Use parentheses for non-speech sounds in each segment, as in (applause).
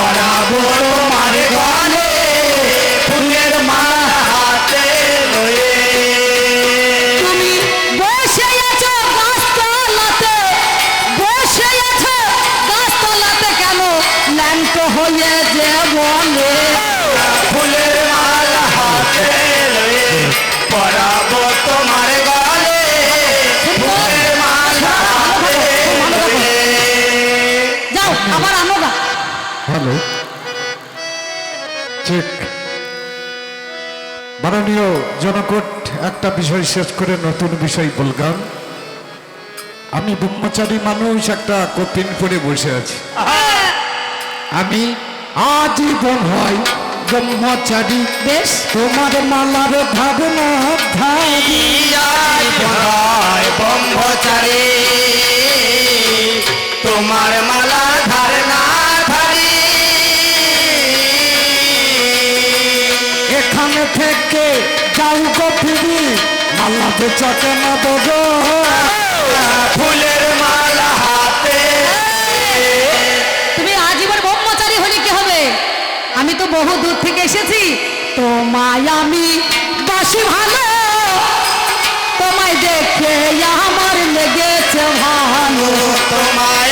পরাবো তোমার মাননীয় জনকট একটা বিষয় শেষ করে নতুন বিষয় বলগাম। আমি ব্রহ্মচারী মানুষ একটা কপিন করে বসে আছি। আমি আজীবন হয় ব্রহ্মচারী। বেশ। তোমার মালার ভাবনা ব্রহ্মচারী। তোমার মালা ধার থেকে যাও গো ফিরি। মালা বেচা কেন দেবো ফুলের মালা হাতে। তুমি আজীবন ব্রহ্মচারী হলে কি হবে? আমি তো বহু দূর থেকে এসেছি। তোমায় আমি বাসি ভালো। তোমায় দেখে আমার লেগেছে ভালো। তোমায়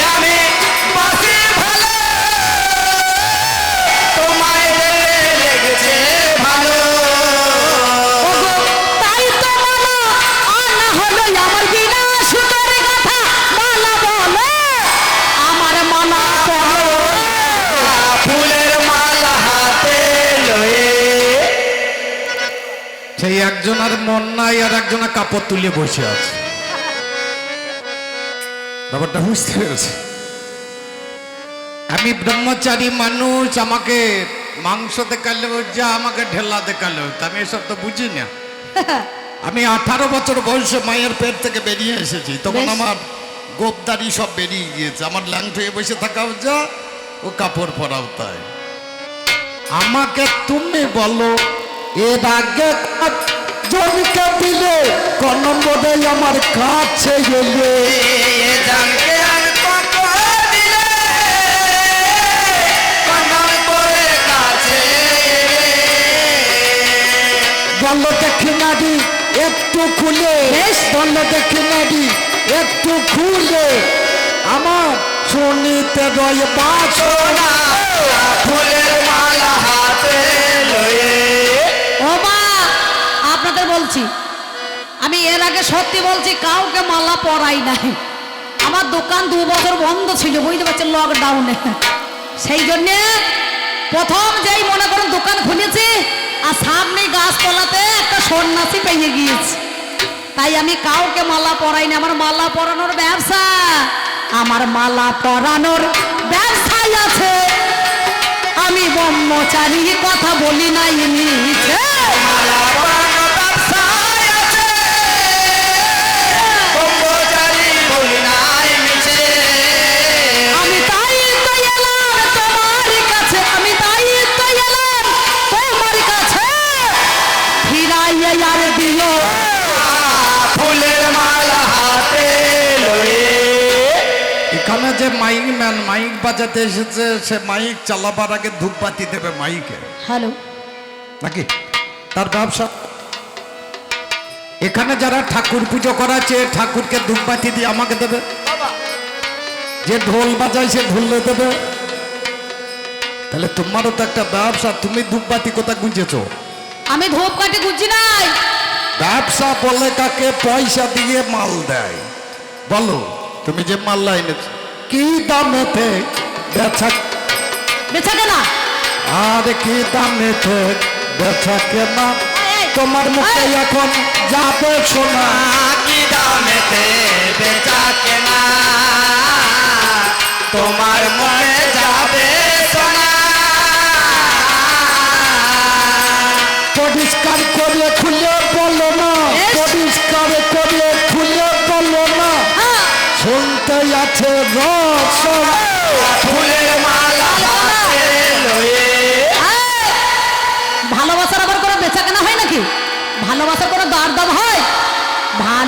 একজনের মন নাই আর একজনের কাপড় তুলে বসে আছে। ব্যাপারটা বুঝতে পেরেছি। আমি ব্রহ্মচারী মানুষ আমাকে মাংস দেখালে যা আমাকে ঢেলা দেখালে আমি এসব তো বুঝি না। (laughs) আমি আঠারো বছর বয়সে মায়ের পেট থেকে বেরিয়ে এসেছি। তখন আমার গোপদারি সব বেরিয়ে গিয়েছে। আমার ল্যাংট হয়ে বসে থাকাও যা ও কাপড় পরাও তাই। আমাকে তুমি বলো এর আগে জমিকে দিলে কোন বোধে আমার কাছে গেলে এ জানকে আর কত দিলে কনক করে কাছে বলো দেখি নাডি একটু খুলে। বলো দেখি নাডি একটু খুলে। আমার শুনিতে রয় বাসনা সোনা আগে সত্যি বলছি, কাউকে মালা পরাই নাই। আমার দোকান দু বছর বন্ধ ছিল, বুঝতে পারছেন লকডাউনে সেই জন্যে প্রথম যেই মনে করেন দোকান খুলেছি, আর সামনে গাছতলাতে একটা সন্ন্যাসী পেয়ে গিয়েছি। তাই আমি কাউকে মালা পরাই না আমার মালা পরানোর ব্যবসা, আমার মালা পরানোর ব্যবসাই আছে। আমি ব্রহ্মচারী কথা বলি নাই নিচে। মাইক বাজাতে এসেছে সে মাইক চালাবার আগে ধূপবাতি দেবে মাইকে। হ্যালো। নাকি? তার ব্যবসা। এখানে যারা ঠাকুর পুজো করাচ্ছে ঠাকুরকে ধূপবাতি দিয়ে আমাকে দেবে। যে ঢোল বাজায় সে ঢোল দেবে। তাহলে তোমারও তো একটা ব্যবসা তুমি ধূপবাতি কোথায় গুঁজেছো? আমি ধূপ কাটি গুজি নাই। ব্যবসা বলে কাকে পয়সা দিয়ে মাল দেয়? বলো তুমি যে মাল লাইনেছো। কি দামেতে বেচা বেচা কেনা? আর কি দামেতে বেচা কেনা? তোমার মুখে এখন যাবে শোনা কি দামেতে বেচা কেনা? তোমার মনে যাবে সোনা। পরিষ্কার করে খুলে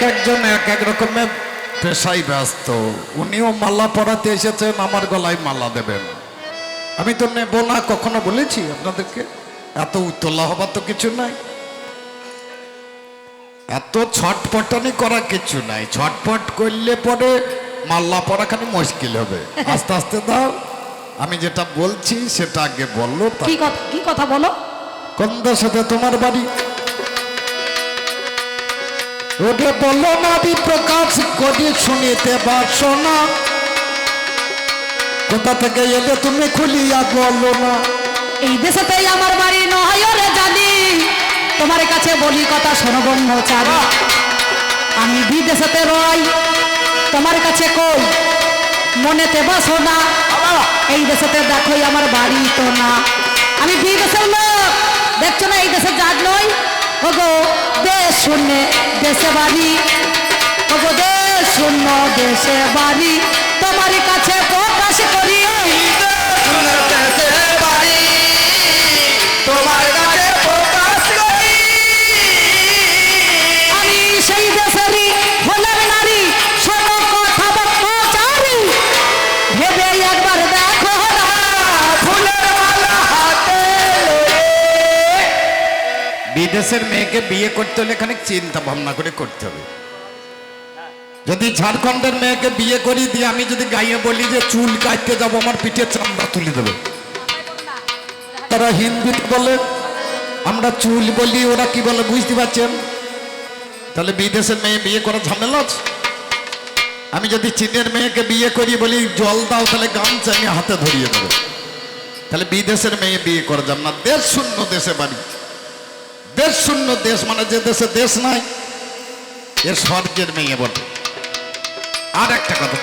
এক একজন এক এক রকমের পেশায় ব্যস্ত। উনিও মালা পরাতে এসেছেন আমার গলায় মালা দেবেন। আমি তো নেব না কখনো বলেছি আপনাদেরকে? এত উতলা হবার তো কিছু নাই। এত ছটপটানি করা কিছু নাই। ছটপট করলে পরে মাল্লা পরা খানি মুশকিল হবে। আস্তে আস্তে দাও। আমি যেটা বলছি সেটা আগে বলল কি কথা বলো? কোন সাথে তোমার বাড়ি? বলল না আমি প্রকাশ করি শুনিতে পারছ না। কোথা থেকে এলে তুমি খুলিয়া বলো না। এই দেশেতেই আমার বাড়ি নয় রে জানি। তোমার কাছে বলি কথা শোনো ব্রহ্মচারী। আমি বিদেশেতে রই, তোমার কাছে কই? মনেতে বসো না। এই দেশেতে দেখোই আমার বাড়ি তো না। আমি বিদেশের লোক, দেখছ না এই দেশের জাত নই? ওগো দেশ শূন্য দেশে বাড়ি। হগো দেশ শূন্য দেশে বাড়ি। তোমার কাছে প্রকাশ করি। তোমার বিদেশের মেয়েকে বিয়ে করতে হলে এখানে চিন্তা ভাবনা করে করতে হবে। যদি ঝাড়খণ্ডের মেয়েকে বিয়ে করি দিয়ে আমি যদি গাইয়ে বলি যে চুল কাটতে যাব, আমার পিঠে চামড়া তুলে দেবে। তারা হিন্দি বলে, আমরা চুল বলি, ওরা কি বলে বুঝতে পারছেন? তাহলে বিদেশের মেয়ে বিয়ে করা ঝামেলা আছে? আমি যদি চীনের মেয়েকে বিয়ে করি বলি, জল দাও, তাহলে গামছা আমি হাতে ধরিয়ে দেবে। তাহলে বিদেশের মেয়ে বিয়ে করা যাবে না। দেশ শূন্য, দেশে বাড়ি। দেশ শূন্য, দেশ মানে যে দেশে দেশ নাই, এর স্বর্গের মেয়ে বটে। আর একটা কথা,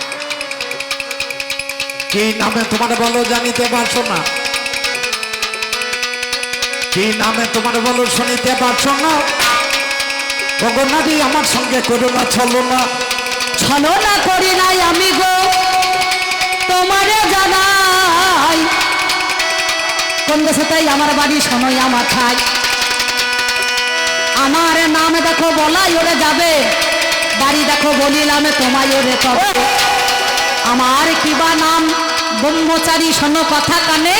কি নামে তোমার বলো জানিতে পারছ না? কি নামে তোমার বলো শুনিতে পারছ না? ভগনাদি আমার সঙ্গে করো না চলো না। ছলো না করি নাই আমি গো, তোমারে জানাই। কোন দেশে তাই আমার বাড়ি সময় আমার খাই আমার নাম দেখো বলাই ওরে যাবে। বাড়ি দেখো বলিলামে তোমায় ওরে তবে। আমার কিবা নাম ব্রহ্মচারী শোনো কথা কানে।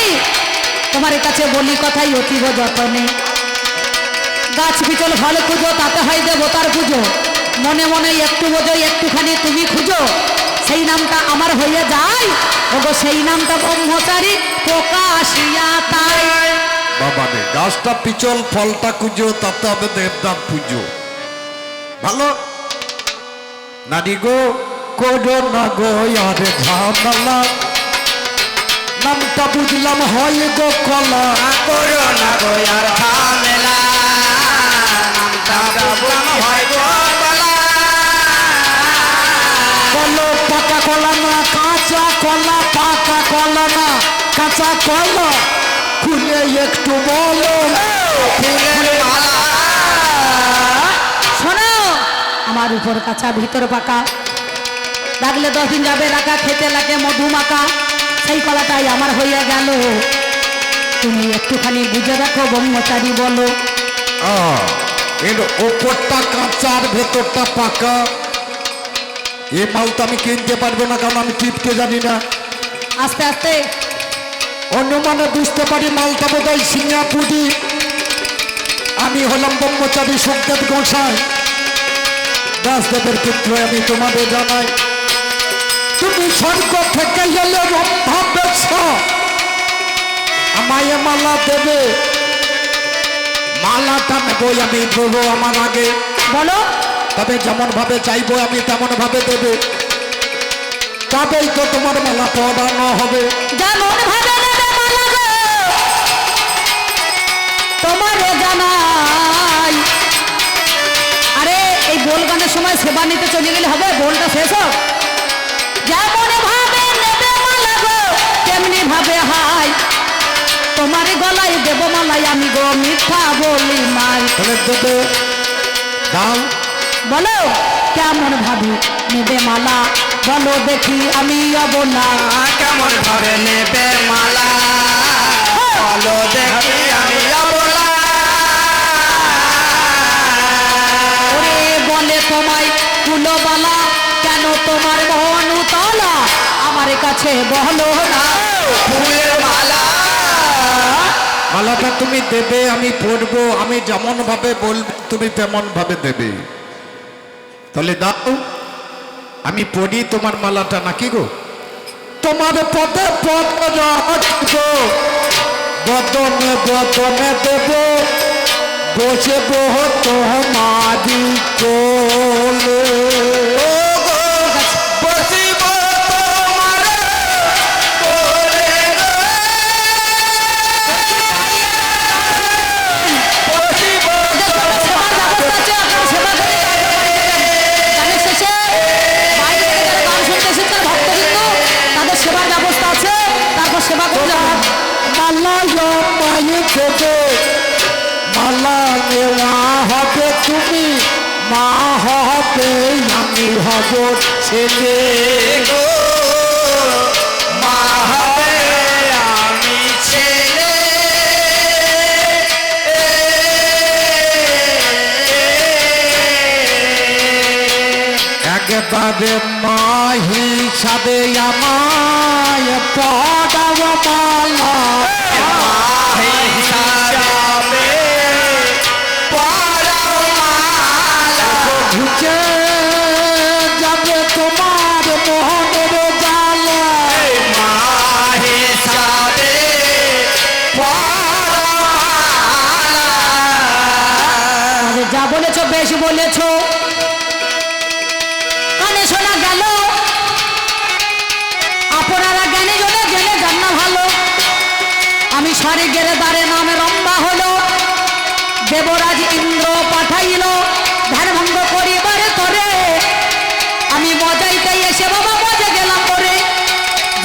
তোমার কাছে বলি কথাই অতীব যতনে। গাছ পিছল ফল খুঁজো, তাতে হয় দেবতার পুজো। মনে মনে একটু বোঝো, একটুখানি তুমি খুঁজো। সেই নামটা আমার হয়ে যায়। ওগো সেই নামটা ব্রহ্মচারী প্রকাশিয়া তাই। বাবা রে গাছটা পিচল ফলটা কুজো তাতে হবে দেবদার পুজো। ভালো? নারী গো করো না গো আরে ঝামেলা। নামটা বুঝলাম হয় গো কলা। করো না গো আর ঝামেলা। নামটা বুঝলাম হয় গো পাকা কলা না কাঁচা কলা পাকা কলা না কাঁচা কলা। খুলে একটু বলো। শোনো আমার উপর কাঁচা ভিতর পাকা। ডাকলে দশ দিন যাবে রাখা খেতে লাগে মধুমাকা সেই কলাটাই আমার হইয়া গেল। তুমি একটুখানি বুঝে রাখো ব্রহ্মচারী বলো। এর ওপরটা কাঁচা আর ভেতরটা পাকা। এ মাল তো আমি কিনতে পারব না কারণ আমি টিপতে জানি না। আস্তে আস্তে। অনুমানে বুঝতে পারি মালটা বোধ হয় সিঙ্গাপুরি আমি হলাম ব্রহ্মচারী সুখদেব গোসাই। দাসদেবের পুত্র আমি তোমাদের জানাই তুমি স্বর্গ থেকে গেলে রম্ভা বেশ। আমায় মালা দেবে। মালাটা নেবই আমি দেবো আমার আগে। বলো। তবে যেমন ভাবে চাইব আমি তেমন ভাবে দেবে। তবেই তো তোমার মালা পড়ানো হবে। যেমন ভাবে এই সময় সেবা নিতে চলে গেলে হবে বোলটা শেষ হোক। যেমন ভাবে নেবে মালা গো তেমনি ভাবে হাই। তোমার গলায় দেব মালাই আমি গো মিথ্যা বলি মাই। দাও বলো কেমন ভাবে নেবে মালা? বলো দেখি আমি অবনা। কেমন ভাবে নেবে মালা? দিল বালা কেন তোমার মন উতলা? আমার কাছে বলো না ফুলের মালা মালাটা তুমি দেবে আমি পরবো আমি যেমন ভাবে বলব তুমি তেমন ভাবে দেবে। তাহলে দাও আমি পড়ি তোমার মালাটা নাকি গো? তোমার পদে পদ বদনে বদনে দেব। বসে বহ তোমারি কোলে বসিব আমি ছেলে গো। আমি ছেলে। একবারে মা হিসাবে আমায় পড়াব মালা হিসাবে পরাও মালা ঘুচে আমি সরে গেলে দাঁড়ে নামে রম্বা হলো। দেবরাজ ইন্দ্র পাঠাইল ধ্যান ভঙ্গ করিবারে তরে আমি মজাইতে এসে বাবা মজা গেলাম করে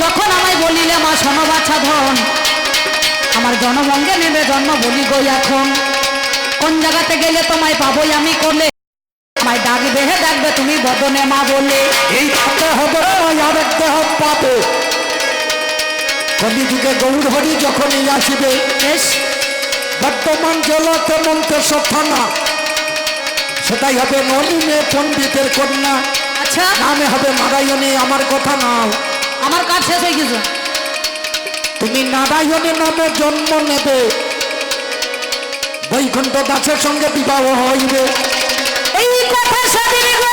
যখন আমায় বলিলে, মা বাছা ধন, আমার জনমঙ্গে নেবে জন্ম বলি গই এখন। কোন জায়গাতে গেলে তোমায় পাবোই আমি করলে আমায় ডাকবে, হে ডাকবে তুমি বদনে মা বলে। এই তাতে হবে আরেক দেহ পাবে কলিযুগে গৌর হরি যখনই আসিবে বর্তমান জলতে মন্ত্র থানা সেটাই হবে নলিনে পণ্ডিতের কন্যা। আচ্ছা। নামে হবে নারায়ণী আমার কথা নাও। আমার কাজ শেষ হয়ে গেছে। তুমি নারায়ণী নামে জন্ম নেবে। বৈকুণ্ঠ দাসের সঙ্গে বিবাহ হইবে। এই কথা স্বাধীন গো।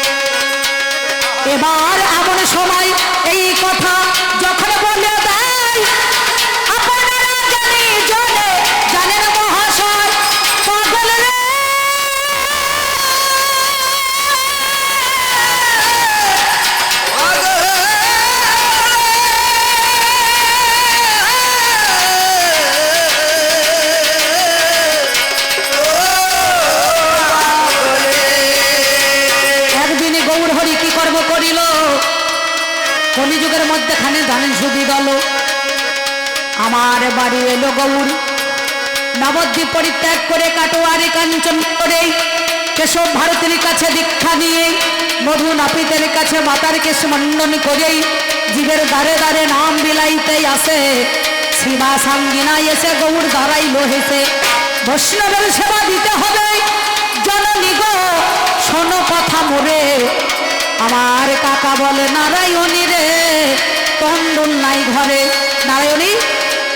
এবার এমন সময় এই কথা যখন বলে দেয় কলিযুগের মধ্যেখানে জানেন সুবি দল আমার বাড়ি এলো গৌর। নবদ্বীপ পরিত্যাগ করে কাটোয়ারি কাঞ্চন করে। কেশব ভারতের কাছে দীক্ষা নিয়ে মধু নাপিতের কাছে মাতার কেশ মণ্ডন করেই জীবের দ্বারে দ্বারে নাম বিলাইতে আসে। সীমা সাঙ্গিনায় এসে গৌর দাঁড়াইল হেসে। বৈষ্ণবের সেবা দিতে হবে। জননী গো, শোনো কথা মোরে। আমার কাকা বলে, নারায়ণী রে তন্ডুল নাই ঘরে। নারায়ণী,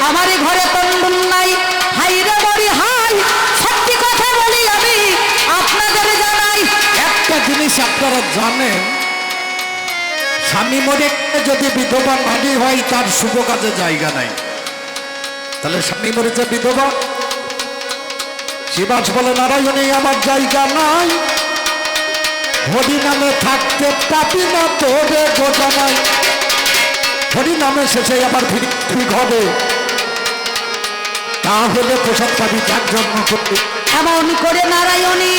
আমার ঘরে তন্ডুল নাই। হাই রে বড়ি হাই সত্যি কথা বলি আমি, আপনাদের জানাই একটা জিনিস আপনারা জানেন। স্বামী মরে যদি বিধবা নারী হয়, তার শুভ কাজে জায়গা নাই। তাহলে স্বামী মরেছে বিধবা? শিবাস বলে, নারায়ণী, আমার জায়গা নাই। হরি নামে থাকতে পাবি না তোরে গোজামাই হরি নামে শেষে আবার ঠিক হবে তাহলে প্রসাদ পাবি যার জন্ম করবে এমন করে নারায়ণী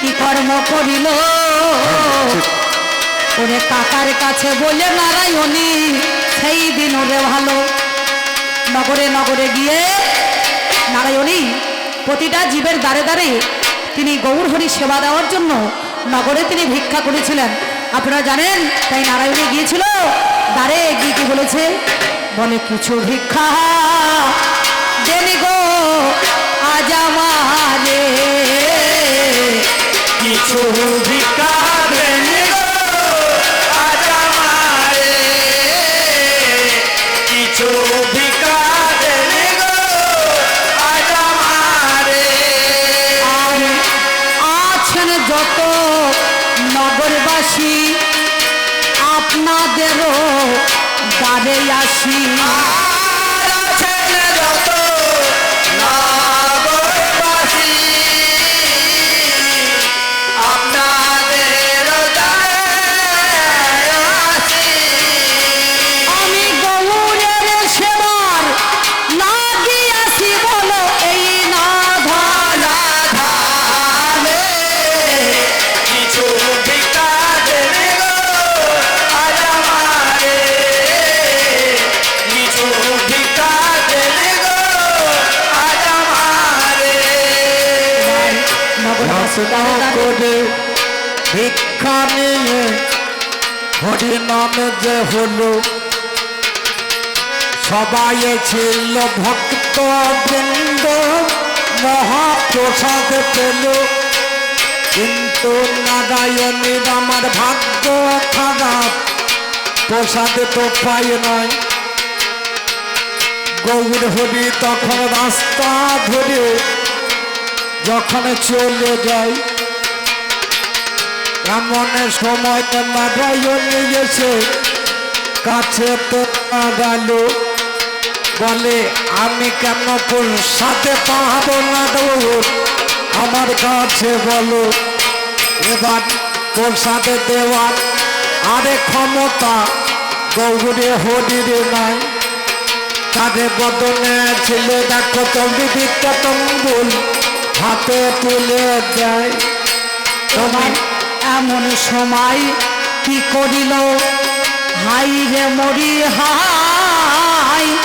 কি কর্ম করিল? ওরে কাকার কাছে বলে, নারায়ণী, সেই দিন ওরে ভালো। নগরে নগরে গিয়ে, নারায়ণী, প্রতিটা জীবের দ্বারে দ্বারে তিনি গৌরহরি সেবা দেওয়ার জন্য নগরে তিনি ভিক্ষা করেছিলেন। আপনারা জানেন, তাই নারায়ণে গিয়েছিল। দ্বারে গিয়ে কি বলেছে? বলে, কিছু ভিক্ষা দেনি গো আজ আমারে। কিছু দ্বারে আসি। হরি নামে যে হলো, সবাই ছিল ভক্ত বৃন্দ, মহাপ্রসাদ পেল। কিন্তু নারায়ণীর আমার ভাগ্য খারাপ, প্রসাদ তো পাই নাই। গৌর হরি তখন রাস্তা ধরে যখন চলে যায় এমন সময় নারায়ণ এসে কাছে তো গেল বলে, আমি কেন সাথে পাহাবো না দৌড়? আমার কাছে বলো, এবার তোর সাথে দেওয়ার আরে ক্ষমতা গৌরে হরিরে নাই। তাদের বদনে ছিল দেখো বিদ্যা তম্বুল হাতে তুলে দেয়। তোমার এমন সময় কি করিল? হাই রে মরি, হাই।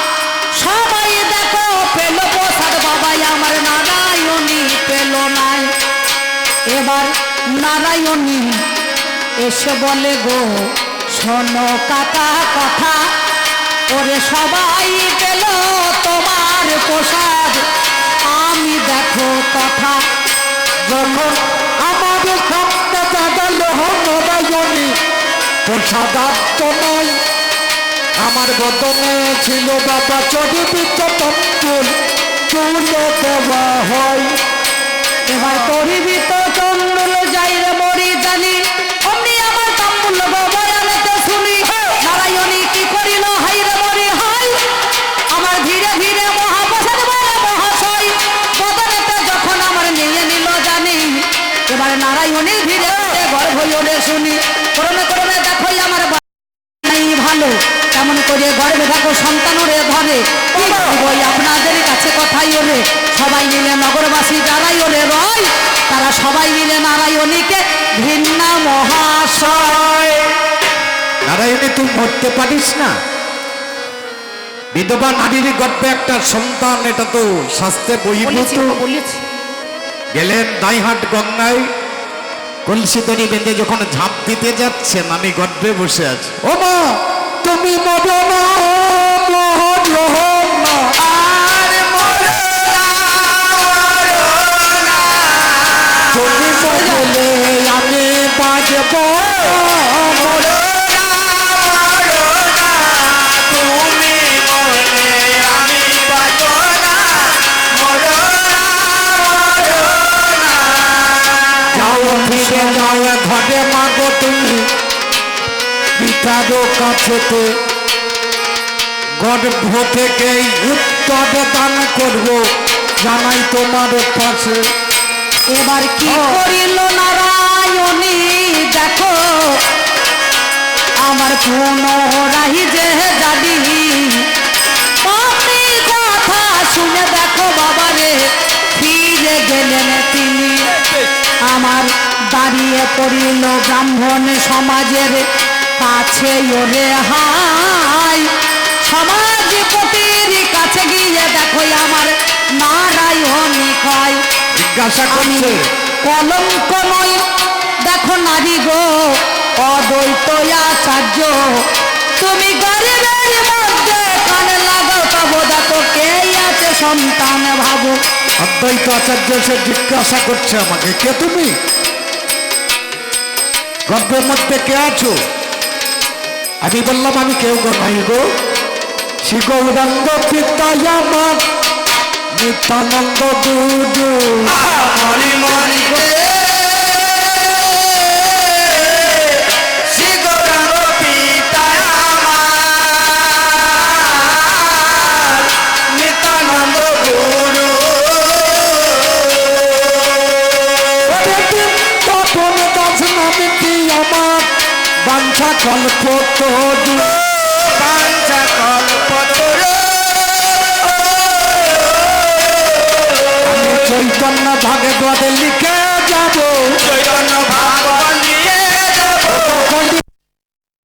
সবাই দেখো, পেল প্রসাদ বাবাই, আমার নারায়ণী পেল নাই। এবার নারায়ণী এসে বলে গো, শোনো কাকা কথা। ওরে সবাই পেল তোমার প্রসাদ। আমি দেখো কথা। যখন আমাদের নবায়নী প্রসাদার্থ নয় আমার বদনে ছিল বাবা চড়ি বিদ্যুৎ চুল দেওয়া হয়। এবার পরিবিত চন্দ্র কেমন করে গর্বে থাকো সন্তান রে ধরে বই আপনাদের কাছে কথাই ওরে। সবাই মিলে নগরবাসী যারাই ওরে রয় তারা সবাই মিলে নারায়ণীকে ঘৃণা মহাশয়। নারায়ণী তুই মরতে পারিস না। বিধবা নারীর গর্বে একটা সন্তান এটা তো শাস্তে বহির্ভূত বলেছি গেলেন দাইহাট গঙ্গায়। কলসি দড়ি বেঁধে যখন ঝাঁপ দিতে যাচ্ছেন আমি গর্বে বসে আছি। ও মা! তুমি মরো না কাছেতে গর্ভ থেকে উত্তর দান করব, জানাই তোমার পাশে এবার কি করিল নারায়ণী, দেখো। আমার পুনরাই যে যাবি কথা শুনে দেখো বাবা রে ফিরে গেলেন তিনি। আমার দাঁড়িয়ে পড়িল ব্রাহ্মণ সমাজের কাছে ওরে হাই। সমাজপতির কাছে গিয়ে দেখো আমার নারায়ণী কয়। জিজ্ঞাসা করছে। কলঙ্ক নই দেখো নারী গো অদ্বৈত আচার্য। তুমি গরিবের মধ্যে কানে লাগাও তবু দেখো কে আছে সন্তান ভাবো। অদ্বৈত আচার্য সে জিজ্ঞাসা করছে আমাকে কে তুমি? গর্ভের মধ্যে কে আছো? আমি বললাম আমি কেউ গো নাই গো। শ্রী গৌরাঙ্গ পিতায় নিত্যানন্দ তপন